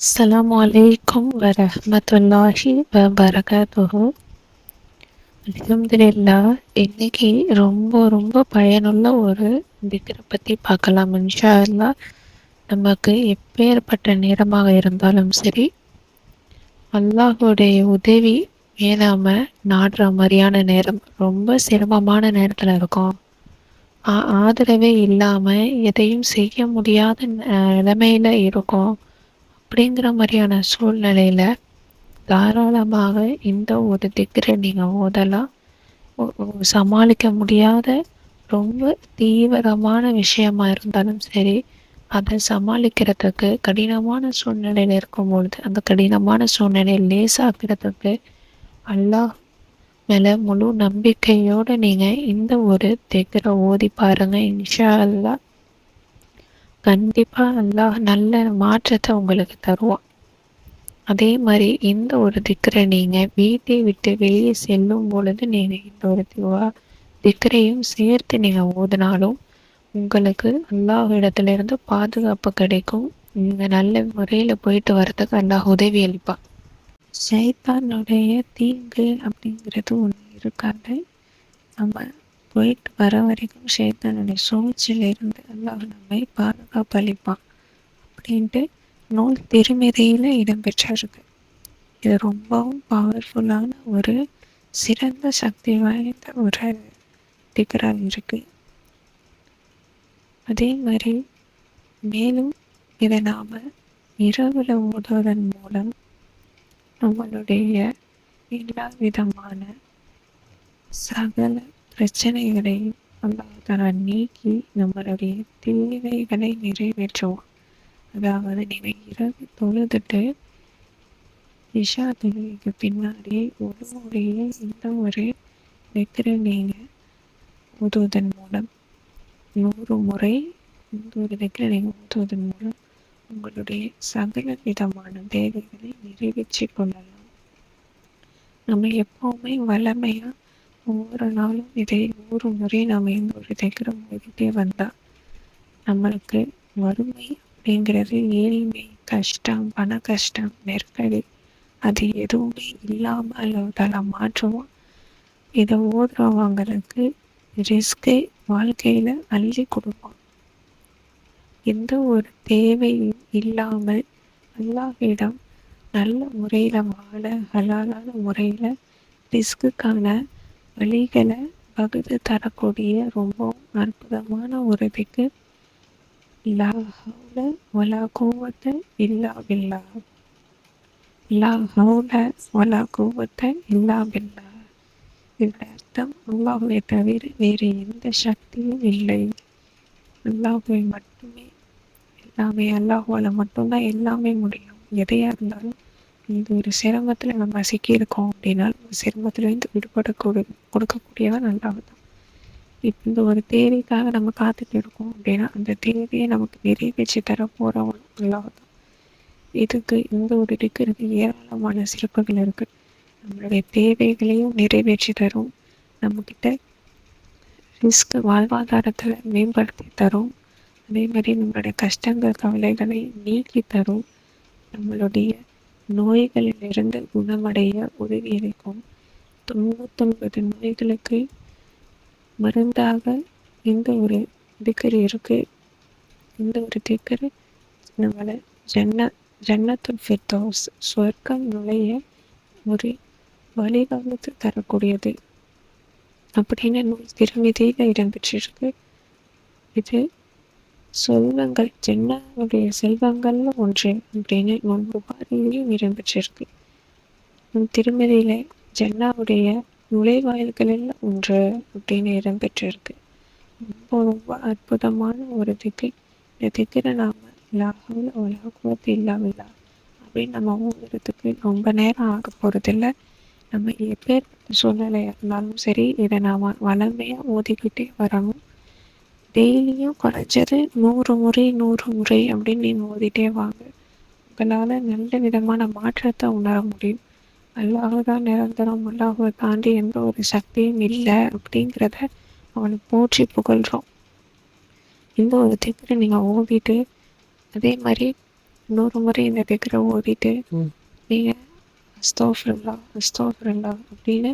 அஸ்ஸலாமு அலைக்கும் வரஹ்மத்துல்லாஹி வபரகாத்துஹு அல்ஹம்துலில்லா இன்னைக்கு ரொம்ப ரொம்ப பயனுள்ள ஒரு திக்கரை பற்றி பார்க்கலாம் இன்ஷா அல்லாஹ் நமக்கு எப்பேற்பட்ட நேரமாக இருந்தாலும் சரி அல்லாஹுடைய உதவி வேணாம நாடுற மாதிரியான நேரம் ரொம்ப சிரமமான நேரத்தில் இருக்கும். ஆதரவே இல்லாமல் எதையும் செய்ய முடியாத நிலைமையில இருக்கும். அப்படிங்கிற மாதிரியான சூழ்நிலையில தாராளமாக இந்த ஒரு திக்கரை நீங்கள் ஓதலாம். சமாளிக்க முடியாத ரொம்ப தீவிரமான விஷயமா இருந்தாலும் சரி அதை சமாளிக்கிறதுக்கு கடினமான சூழ்நிலையில் இருக்கும் பொழுது அந்த கடினமான சூழ்நிலையை லேசாக்கிறதுக்கு அல்லாஹ் மேலே முழு நம்பிக்கையோடு நீங்கள் இந்த ஒரு திக்கரை ஓதி பாருங்க இன்ஷா அல்லாஹ். கண்டிப்பாக அல்லாஹ் நல்ல மாற்றத்தை உங்களுக்கு தருவான். அதே மாதிரி இந்த ஒரு திக்கரை நீங்கள் வீட்டை விட்டு வெளியே செல்லும் பொழுது நீங்கள் இந்த ஒரு திவா திக்கரையும் சேர்த்து நீங்கள் ஓதினாலும் உங்களுக்கு அல்லாஹ் இடத்துலேருந்து பாதுகாப்பு கிடைக்கும். நீங்கள் நல்ல முறையில் போயிட்டு வரதுக்கு அல்லாஹ் உதவி அளிப்பான். சைத்தானுடைய தீங்கு அப்படிங்கிறது ஒன்று இருக்காது. நம்ம போயிட்டு வர வரைக்கும் சைத்தானுடைய சூழ்ச்சியிலிருந்து அல்லாஹ் நம்மை பாதுகாப்பளிப்பான் அப்படின்ட்டு நூல் திருமதியில் இடம்பெற்றிருக்கு இது ரொம்பவும் பவர்ஃபுல்லான ஒரு சிறந்த சக்தி வாய்ந்த ஒரு திகராக இருக்கு. அதே மாதிரி மேலும் இதை நாம் இரவில் ஓடுவதன் மூலம் நம்மளுடைய எல்லா விதமான சகல பிரச்சனைகளை அல்லாஹ் நீக்கி நம்மளுடைய தேவைகளை நிறைவேற்றுவோம் அதாவது நீங்கள் இரவு தொழுதுட்டு இஷா தொழுகைக்கு பின்னாடி ஒரு முறையே இந்த ஒரு வெக்கிற நீங்கள் ஊதுவதன் மூலம் நூறு முறை இந்த ஒரு வெக்கிற நீங்கள் ஊதுவதன் மூலம் உங்களுடைய சகல விதமான தேவைகளை நிறைவேற்றி கொள்ளலாம். நம்ம எப்பவுமே வளமையாக ஒவ்வொரு நாளும் இதை நூறு முறை நாம் இந்த ஒரு திக்ரம் வந்தால் நம்மளுக்கு வறுமை அப்படிங்கிறது ஏழ்மை கஷ்டம் பண கஷ்டம் நெருக்கடி அது எதுவுமே இல்லாமல் அல்லதால மாற்றுவோம். இதை ஓதுறவங்களுக்கு ரிஸ்கை வாழ்க்கையில் அள்ளி கொடுப்போம். எந்த ஒரு தேவையும் இல்லாமல் அல்லாஹிடம் நல்ல முறையில் வாழ ஹலாலான முறையில் ரிஸ்க்குக்கான வழிகளை வகுத்து தரக்கூடிய ரொம்பவும் அற்புதமான ஒரு திக்கு லா ஹவுல வலா குவத்த இல்லா பில்லா லா ஹவுல இல்லா பில்லா இதோட அர்த்தம் அல்லாஹுவை தவிர வேறு எந்த சக்தியும் இல்லை. அல்லாஹுவை மட்டுமே எல்லாமே அல்லாஹுவால் மட்டும்தான் எல்லாமே முடியும். எதையாக இருந்தாலும் இந்த ஒரு சிரமத்தில் நம்ம சிக்கியிருக்கோம் அப்படின்னா நம்ம சிரமத்துலேருந்து விடுபட கொடு கொடுக்கக்கூடியவன் தான். இப்போ இந்த ஒரு தேவைக்காக நம்ம காத்துட்டு இருக்கோம் அப்படின்னா அந்த தேவையை நமக்கு நிறைவேற்றி தர போகிறவன் அல்லாஹ் தான். இதுக்கு இந்த ஒரு இருக்கிறது ஏராளமான சிறப்புகள் இருக்குது நம்மளுடைய தேவைகளையும் நிறைவேற்றி தரும். நம்மக்கிட்ட ரிஸ்க் வாழ்வாதாரத்தை மேம்படுத்தி தரும். அதே மாதிரி நம்மளுடைய கஷ்டங்கள் கவலைகளை நீக்கி தரும். நம்மளுடைய நோய்களிலிருந்து குணமடைய உதவி அளிக்கும் தொண்ணூத்தொன்பது நோய்களுக்கு மருந்தாக இந்த ஒரு திக்கர் இருக்கு. இந்த ஒரு திக்கர் நம்மளை ஜன்ன ஜன்னத்துல் ஃபிர்தோஸ் சொர்க்கம் நுழைய ஒரு வழிவகுத்து தரக்கூடியது. அப்படின்னு நூல் திருமதியில் இடம்பெற்றிருக்கு. இது செல்வங்கள் ஜென்னாவுடைய செல்வங்கள்ல ஒன்று அப்படின்னு முன்பு புகாரிலையும் இடம்பெற்றிருக்கு நம் ஜென்னாவுடைய நுழைவாயில்களில் ஒன்று அப்படின்னு இடம்பெற்றிருக்கு ரொம்ப ரொம்ப அற்புதமான ஒரு திக்கை இந்த திக்கிற நாம இல்லாமல் உலகத்து இல்லாமலா? அப்படின்னு நம்ம ஓதுறதுக்கு ரொம்ப நேரம் ஆக போகிறதில்ல நம்ம எப்பேற்பட்ட சூழ்நிலையாக இருந்தாலும் சரி இதை நாம் வளமையாக ஓதிக்கிட்டே வரணும். டெய்லியும் குறைஞ்சது நூறு முறை நூறு முறை அப்படின்னு நீங்கள் ஓதிட்டே வாங்க. உங்களால் நல்ல விதமான மாற்றத்தை உணர முடியும். அல்லாஹ் தான் நிரந்தரம் அல்லாஹுவை தாண்டி எந்த ஒரு சக்தியும் இல்லை அப்படிங்கிறத அவனை போற்றி புகழ்கிறோம் இந்த ஒரு திக்கரை நீங்கள் ஓதிட்டு அதே மாதிரி இன்னொரு முறை இந்த திக்கரை ஓதிட்டு. நீங்கள் அஸ்தோஃபிருல்லா அஸ்தோஃபிருல்லா அப்படின்னு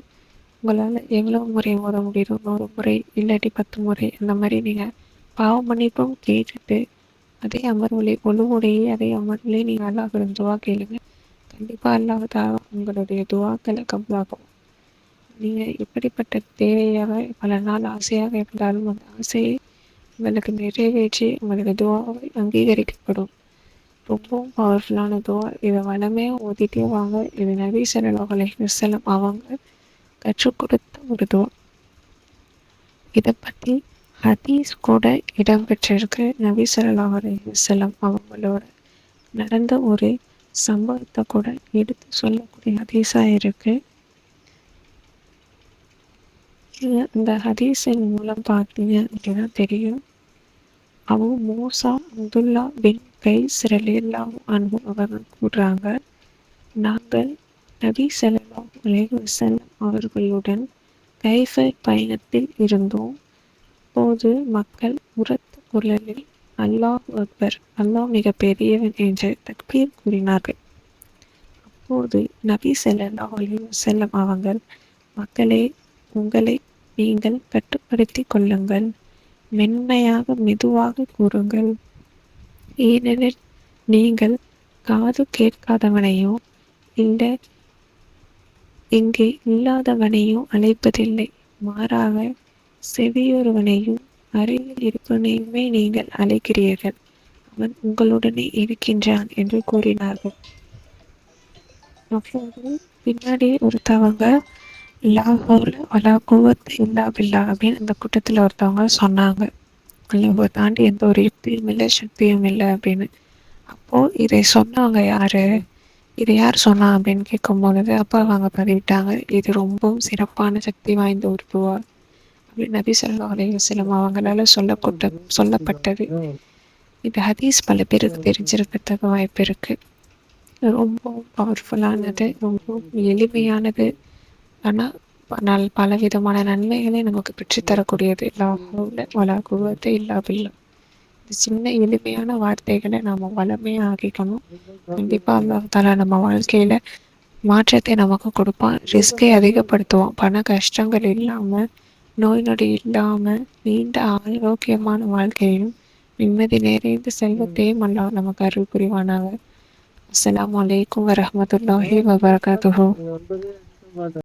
உங்களால் எவ்வளோ முறை ஓத முடியுதோ நூறு முறை இல்லாட்டி பத்து முறை அந்த மாதிரி நீங்கள் பாவ மன்னிப்பும் கேட்டுட்டு அதே அமர்வுலே ஒழுங்குடையே அதே அமர்வுலே நீங்கள் அல்லாஹிடம் துவா கேளுங்க. கண்டிப்பாக அல்லாஹ் உங்களுடைய துவாக்களை கம்பாகும். நீங்கள் எப்படிப்பட்ட தேவையாக பல நாள் ஆசையாக இருந்தாலும் அந்த ஆசையை உங்களுக்கு நிறைவேற்றி உங்களுக்கு துவாவை அங்கீகரிக்கப்படும். ரொம்பவும் பவர்ஃபுல்லான துவா. இதை வளமே ஓதிட்டே வாங்க. இது நபி ஸல்லல்லாஹு அலைஹி அவங்க கற்றுக் ஒரு துவா இதை பற்றி ஹதீஸ் கூட இடம்பெற்றிருக்கு. நபி ஸல்லல்லாஹு அலைஹி அவங்களோட நடந்த ஒரு சம்பவத்தை கூட எடுத்து சொல்லக்கூடிய ஹதீஸாக இருக்கு. இந்த ஹதீஸின் மூலம் பார்த்தீங்க அப்படின்னா தெரியும். அவங்க மூசா அப்துல்லா பின் கைஸ் ரலியல்லாஹு அன்பு அவர்கள் கூடுறாங்க நாங்கள் நபி ஸல்லல்லாஹு அலைஹி அவர்களுடன் கைஃபர் பயணத்தில் இருந்தோம். அப்போது மக்கள் உரத்த குரலில் அல்லாஹ் அக்பர் அல்லாஹ் மிக பெரியவன் என்று தக்பீர் கூறினார்கள். அப்போது நபி ஸல்லல்லாஹு அலைஹி அவங்கள் மக்களே உங்களை நீங்கள் கட்டுப்படுத்திக் கொள்ளுங்கள். மென்மையாக மெதுவாக கூறுங்கள். ஏனெனில் நீங்கள் காது கேட்காதவனையோ இந்த இங்கே இல்லாதவனையும் அழைப்பதில்லை. மாறாக செவியொருவனையும் அருகில் இருப்பவனையுமே நீங்கள் அழைக்கிறீர்கள். அவன் உங்களுடனே இருக்கின்றான் என்று கூறினார்கள். அப்போது பின்னாடி ஒருத்தவங்க லாஹோல வலா இல்லா பில்லா அப்படின்னு அந்த கூட்டத்தில் ஒருத்தவங்க சொன்னாங்க. அல்லாஹை தாண்டி எந்த ஒரு யுக்தியும் இல்லை சக்தியும் இல்லை அப்படின்னு. அப்போது இதை சொன்னவங்க யாரு? இதை யார் சொன்னா அப்படின்னு கேட்கும்பொழுது அப்போ அவங்க பதிவிட்டாங்க இது ரொம்பவும் சிறப்பான சக்தி வாய்ந்த ஒரு துவா அப்படி நபி ஸல்லல்லாஹு சிலம் அவங்களால சொல்லப்பட்ட சொல்லப்பட்டது. இது ஹதீஸ் பல பேருக்கு தெரிஞ்சிருக்கிறதுக்கு வாய்ப்பு இருக்கு. ரொம்பவும் பவர்ஃபுல்லானது ரொம்பவும் எளிமையானது. ஆனால் நல் பல விதமான நன்மைகளை நமக்கு பெற்றுத்தரக்கூடியது. லாஹூல வலா குவத்தை இல்லா பில்லா. சின்ன எளிமையான வார்த்தைகளை நம்ம வளமையாக ஆக்கிக்கணும் கண்டிப்பாக அல்லாஹால நம்ம வாழ்க்கையில் மாற்றத்தை நமக்கு கொடுப்பான். ரிஸ்கை அதிகப்படுத்துவான். பண கஷ்டங்கள் இல்லாமல் நோய் நொடி இல்லாமல் நீண்ட ஆரோக்கியமான வாழ்க்கையும் நிம்மதி நிறைந்த செல்வத்தையும் அல்லாஹ் நமக்கு அருள் புரிவானாங்க அஸ்லாம் அலைக்கும் வரமத்துல்லாஹி வபரகாத்துஹு.